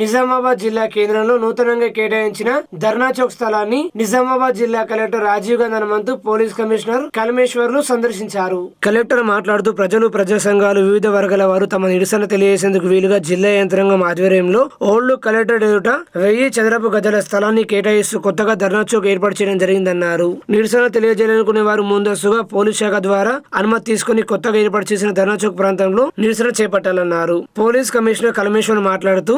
నిజామాబాద్ జిల్లా కేంద్రంలో నూతనంగా కేటాయించిన ధర్నా చౌక్ స్థలాన్ని నిజామాబాద్ జిల్లా collector Rajiv Gandhi Hanumanthu police commissioner కలమేశ్వర్లు సందర్శించారు. కలెక్టర్ మాట్లాడుతూ ప్రజలు ప్రజా సంఘాలు వివిధ వర్గాల వారు తమ నిరసన తెలియజేసేందుకు వీలుగా జిల్లా యంత్రాంగం ఆధ్వర్యంలో ఓల్డ్ కలెక్టర్ ఎదుట వెయ్యి చదరపు గజల స్థలాన్ని కేటాయిస్తూ కొత్తగా ధర్నా చౌక్ ఏర్పాటు చేయడం జరిగిందన్నారు. నిరసన తెలియజేయాలనుకునే వారు ముందస్తుగా పోలీస్ శాఖ ద్వారా అనుమతి తీసుకుని కొత్తగా ఏర్పాటు చేసిన ధర్నా చౌక్ ప్రాంతంలో నిరసన చేపట్టాలన్నారు. పోలీస్ కమిషనర్ కలమేశ్వర్ మాట్లాడుతూ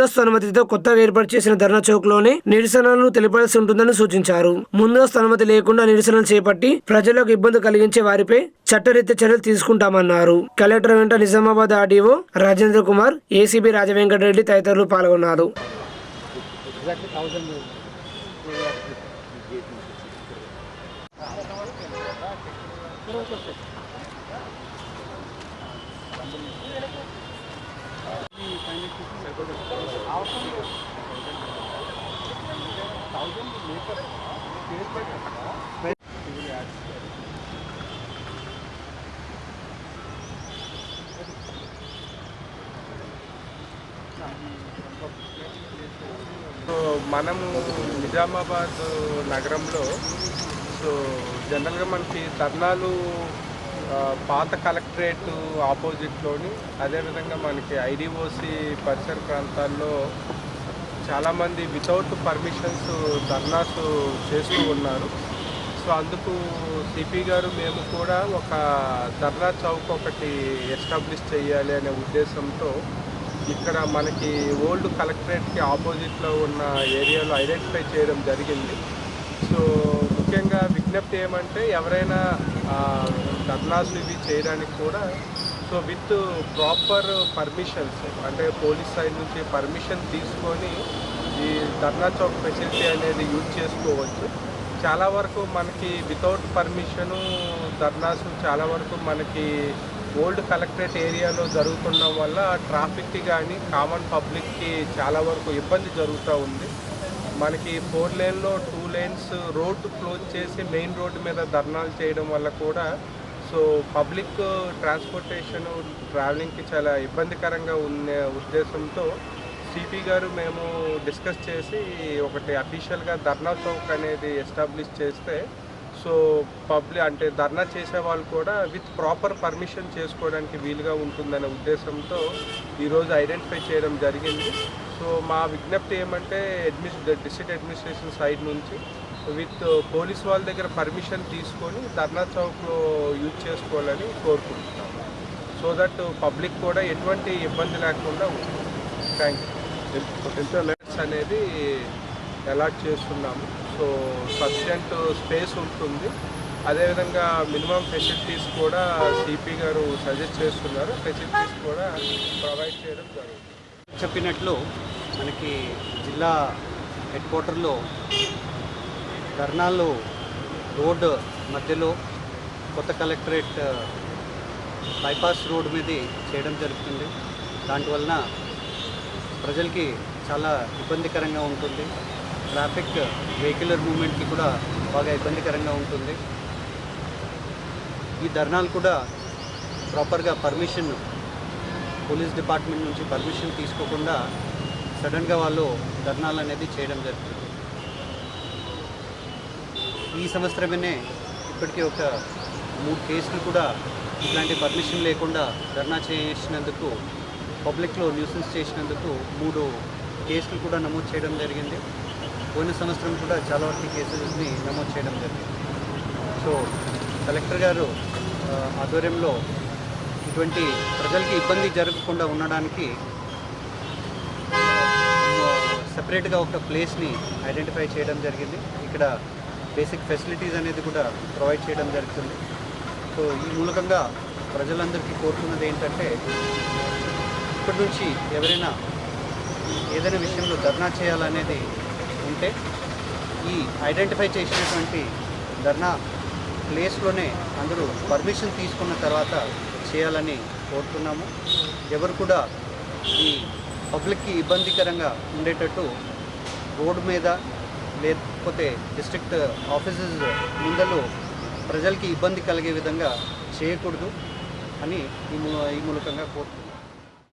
ముందస్తు అనుమతితో కొత్తగా ఏర్పాటు చేసిన ధర్నా చౌక్లోనే నిరసనలను తెలిపాల్సి ఉంటుందని సూచించారు. ముందస్తు అనుమతి లేకుండా నిరసనలు చేపట్టి ప్రజలకు ఇబ్బంది కలిగించే వారిపై చట్టరీత్యా చర్యలు తీసుకుంటామన్నారు. కలెక్టర్ వెంట నిజామాబాద్ ఆర్డీఓ రాజేంద్ర కుమార్ ఏసీబీ రాజవెంకటరెడ్డి తదితరులు పాల్గొన్నారు. సో మనము నిజామాబాద్ నగరంలో సో జనరల్గా మనకి ధర్నాలు పాత కలెక్టరేట్ ఆపోజిట్లోని అదేవిధంగా మనకి ఐడిఓసి పరిసర ప్రాంతాల్లో చాలామంది వితౌట్ పర్మిషన్స్ ధర్నాస్ చేస్తూ ఉన్నారు. సో అందుకు సిపి గారు మేము కూడా ఒక ధర్నా చౌక్ ఒకటి ఎస్టాబ్లిష్ చేయాలి అనే ఉద్దేశంతో ఇక్కడ మనకి ఓల్డ్ కలెక్టరేట్కి ఆపోజిట్లో ఉన్న ఏరియాలో ఐడెంటిఫై చేయడం జరిగింది. సో విజ్ఞప్తి ఏమంటే ఎవరైనా ఆ, ధర్నాస్ ఇవి చేయడానికి కూడా సో విత్ ప్రాపర్ పర్మిషన్స్ అంటే పోలీస్ సైడ్ నుంచి పర్మిషన్ తీసుకొని ఈ ధర్నా చౌక్ ఫెసిలిటీ అనేది యూజ్ చేసుకోవచ్చు. చాలా వరకు మనకి వితౌట్ పర్మిషను ధర్నాస్ చాలా వరకు మనకి ఓల్డ్ కలెక్టరేట్ ఏరియాలో జరుగుతుండడం వల్ల ట్రాఫిక్కి కానీ కామన్ పబ్లిక్కి చాలా వరకు ఇబ్బంది జరుగుతూ ఉంది. మనకి ఫోర్ లేన్లో టూ లేన్స్ రోడ్డు క్లోజ్ చేసి మెయిన్ రోడ్డు మీద ధర్నాలు చేయడం వల్ల కూడా సో పబ్లిక్ ట్రాన్స్పోర్టేషన్ ట్రావెలింగ్కి చాలా ఇబ్బందికరంగా ఉన్న ఉద్దేశంతో సిపి గారు మేము డిస్కస్ చేసి ఒకటి అఫీషియల్గా ధర్నా చౌక్ అనేది ఎస్టాబ్లిష్ చేస్తే సో పబ్లిక్ అంటే ధర్నా చేసే వాళ్ళు కూడా విత్ ప్రాపర్ పర్మిషన్ చేసుకోవడానికి వీలుగా ఉంటుందనే ఉద్దేశంతో ఈరోజు ఐడెంటిఫై చేయడం జరిగింది. సో మా విజ్ఞప్తి ఏమంటే అడ్మిస్ డిస్ట్రిక్ట్ అడ్మినిస్ట్రేషన్ సైడ్ నుంచి విత్ పోలీస్ వాళ్ళ దగ్గర పర్మిషన్ తీసుకొని ధర్నా చౌక్లో యూజ్ చేసుకోవాలని కోరుకుంటున్నాము సో దట్ పబ్లిక్ కూడా ఎటువంటి ఇబ్బంది లేకుండా ఉంటుంది. థ్యాంక్ యూ అనేది అలాట్ చేస్తున్నాము. సో సఫిషియంట్ స్పేస్ ఉంటుంది. అదేవిధంగా మినిమం ఫెసిలిటీస్ కూడా సిపి గారు సజెస్ట్ చేస్తున్నారు. ఫెసిలిటీస్ కూడా ప్రొవైడ్ చేయడం జరుగుతుంది. చెప్పినట్లు మనకి జిల్లా హెడ్ క్వార్టర్లో ధర్నాలు రోడ్ మధ్యలో కొత్త కలెక్టరేట్ బైపాస్ రోడ్ మీద చేయడం జరుగుతుంది. దాంట్వలన ప్రజలకి చాలా ఇబ్బందికరంగా ఉంటుంది. ట్రాఫిక్ వెహికులర్ మూమెంట్కి కూడా బాగా ఇబ్బందికరంగా ఉంటుంది. ఈ ధర్నాలు కూడా ప్రాపర్గా పర్మిషన్ పోలీస్ డిపార్ట్మెంట్ నుంచి పర్మిషన్ తీసుకోకుండా సడన్గా వాళ్ళు ధర్నాలు అనేది చేయడం జరుగుతుంది. ఈ సంవత్సరమే ఇప్పటికే ఒక మూడు కేసులు కూడా ఇట్లాంటి పర్మిషన్ లేకుండా ధర్నా చేసినందుకు పబ్లిక్లో న్యూసెన్స్ చేసినందుకు మూడు కేసులు కూడా నమోదు చేయడం జరిగింది. పోయిన సంవత్సరం కూడా చాలా వరకు కేసెస్ని నమోదు చేయడం జరిగింది. సో కలెక్టర్ గారు ఆధ్వర్యంలో ఇటువంటి ప్రజలకి ఇబ్బంది జరగకుండా ఉండడానికి సపరేట్గా ఒక ప్లేస్ని ఐడెంటిఫై చేయడం జరిగింది. ఇక్కడ బేసిక్ ఫెసిలిటీస్ అనేది కూడా ప్రొవైడ్ చేయడం జరుగుతుంది. సో ఈ మూలకంగా ప్రజలందరికీ కోరుతున్నది ఏంటంటే ఇప్పటి నుంచి ఎవరైనా ఏదైనా విషయంలో ధర్నా చేయాలనేది ఉంటే ఈ ఐడెంటిఫై చేసినటువంటి ధర్నా ప్లేస్లోనే అందరూ పర్మిషన్ తీసుకున్న తర్వాత చేయాలని కోరుతున్నాము. ఎవరు కూడా ఈ పబ్లిక్కి ఇబ్బందికరంగా ఉండేటట్టు రోడ్డు మీద లేకపోతే డిస్ట్రిక్ట్ ఆఫీసెస్ ముందలో ప్రజలకి ఇబ్బంది కలిగే విధంగా చేయకూడదు అని ఈ ఈ మూలకంగా కోరుతున్నాను